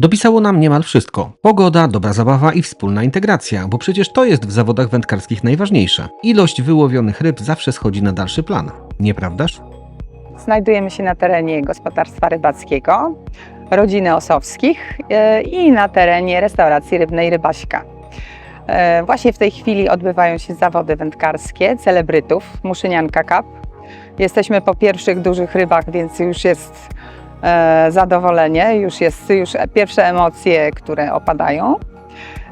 Dopisało nam niemal wszystko. Pogoda, dobra zabawa i wspólna integracja, bo przecież to jest w zawodach wędkarskich najważniejsze. Ilość wyłowionych ryb zawsze schodzi na dalszy plan. Nieprawdaż? Znajdujemy się na terenie gospodarstwa rybackiego, rodziny Osowskich e, i na terenie restauracji rybnej Rybaśka. E, Właśnie w tej chwili odbywają się zawody wędkarskie celebrytów Muszynianka Cup. Jesteśmy po pierwszych dużych rybach, więc już jest zadowolenie, już jest już pierwsze emocje, które opadają.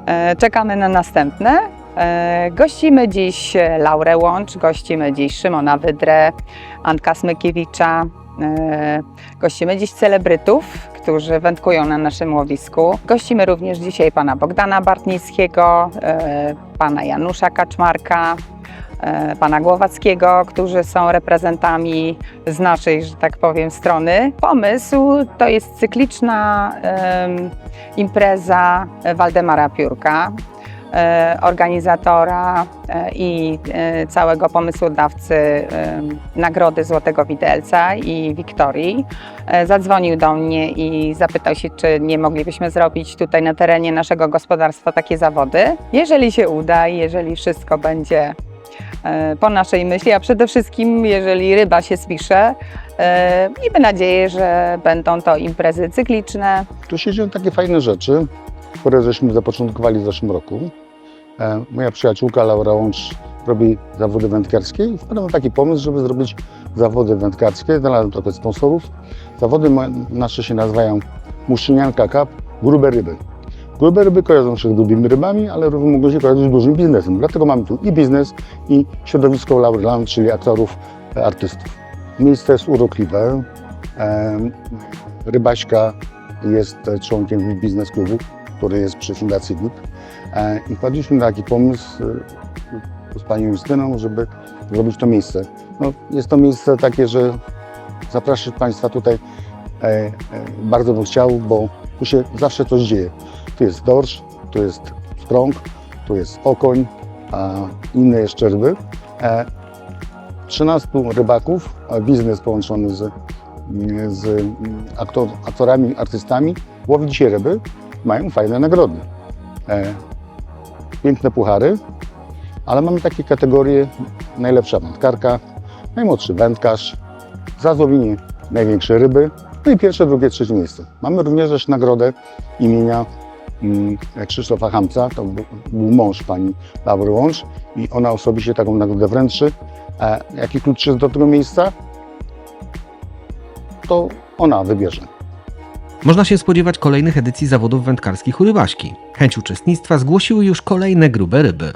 E, Czekamy na następne. E, Gościmy dziś Laurę Łącz, gościmy dziś Szymona Wydrę, Antka Smykiewicza. E, Gościmy dziś celebrytów, którzy wędkują na naszym łowisku. Gościmy również dzisiaj pana Bogdana Bartnickiego, e, pana Janusza Kaczmarka, e, pana Głowackiego, którzy są reprezentantami z naszej, że tak powiem, strony. Pomysł to jest cykliczna impreza Waldemara Piórka, e, organizatora e, i e, całego pomysłodawcy e, Nagrody Złotego Widelca i Wiktorii. E, Zadzwonił do mnie i zapytał się, czy nie moglibyśmy zrobić tutaj na terenie naszego gospodarstwa takie zawody. Jeżeli się uda i jeżeli wszystko będzie e, po naszej myśli, a przede wszystkim jeżeli ryba się spisze, e, miejmy nadzieję, że będą to imprezy cykliczne, Tu się dzieją takie fajne rzeczy, które żeśmy zapoczątkowali w zeszłym roku. E, moja przyjaciółka Laura Łącz robi zawody wędkarskie i wpadłem taki pomysł, żeby zrobić zawody wędkarskie. Znalazłem trochę sponsorów. Zawody nasze się nazywają Muszynianka Cup, grube ryby. Grube ryby kojarzą się z grubymi rybami, ale również mogą się kojarzyć z dużym biznesem. Dlatego mamy tu i biznes, i środowisko Laury Land, czyli aktorów, e, artystów. Miejsce jest urokliwe. Rybaśka jest członkiem biznes klubu, który jest przy Fundacji WIP. E, I wpadliśmy na taki pomysł e, z panią Justyną, żeby zrobić to miejsce. No, jest to miejsce takie, że zapraszać Państwa tutaj e, e, bardzo bym chciał, bo tu się zawsze coś dzieje. Tu jest dorsz, tu jest strąg, tu jest okoń, a inne jeszcze ryby. E, 13 rybaków, a biznes połączony z z aktor, aktorami, artystami, łowi dzisiaj ryby, mają fajne nagrody. E, piękne puchary, ale mamy takie kategorie najlepsza wędkarka, najmłodszy wędkarz, za złowienie największe ryby, no i pierwsze, drugie, trzecie miejsce. Mamy również nagrodę imienia mm, Krzysztofa Hamca, to był był mąż pani Laury Łącz i ona osobiście taką nagrodę wręczy. E, jaki klucz jest do tego miejsca? to ona wybierze. Można się spodziewać kolejnych edycji zawodów wędkarskich u Rybaśki. Chęć uczestnictwa zgłosiły już kolejne grube ryby.